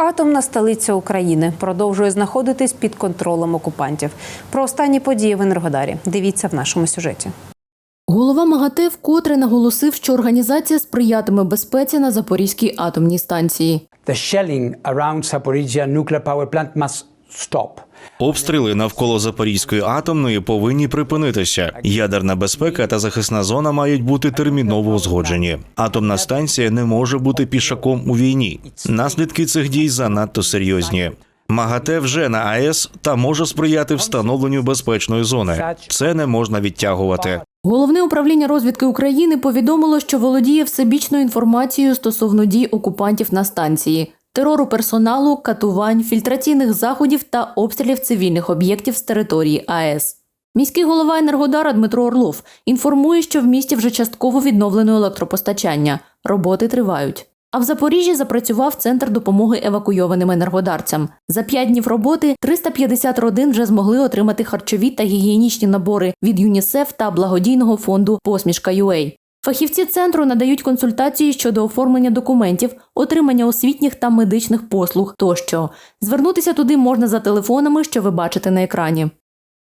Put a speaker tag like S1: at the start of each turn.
S1: Атомна столиця України продовжує знаходитись під контролем окупантів. Про останні події в Енергодарі. Дивіться в нашому сюжеті.
S2: Голова МАГАТЕ вкотре наголосив, що організація сприятиме безпеці на Запорізькій атомній станції.
S3: The shelling around Zaporizhia nuclear power plant must stop.
S4: Обстріли навколо Запорізької атомної повинні припинитися. Ядерна безпека та захисна зона мають бути терміново узгоджені. Атомна станція не може бути пішаком у війні. Наслідки цих дій занадто серйозні. МАГАТЕ вже на АЕС та може сприяти встановленню безпечної зони. Це не можна відтягувати.
S2: Головне управління розвідки України повідомило, що володіє всебічною інформацією стосовно дій окупантів на станції, терору персоналу, катувань, фільтраційних заходів та обстрілів цивільних об'єктів з території АЕС. Міський голова Енергодара Дмитро Орлов інформує, що в місті вже частково відновлено електропостачання. Роботи тривають. А в Запоріжжі запрацював центр допомоги евакуйованим енергодарцям. За п'ять днів роботи 350 родин вже змогли отримати харчові та гігієнічні набори від ЮНІСЕФ та благодійного фонду Посмішка UA. Фахівці центру надають консультації щодо оформлення документів, отримання освітніх та медичних послуг тощо. Звернутися туди можна за телефонами, що ви бачите на екрані.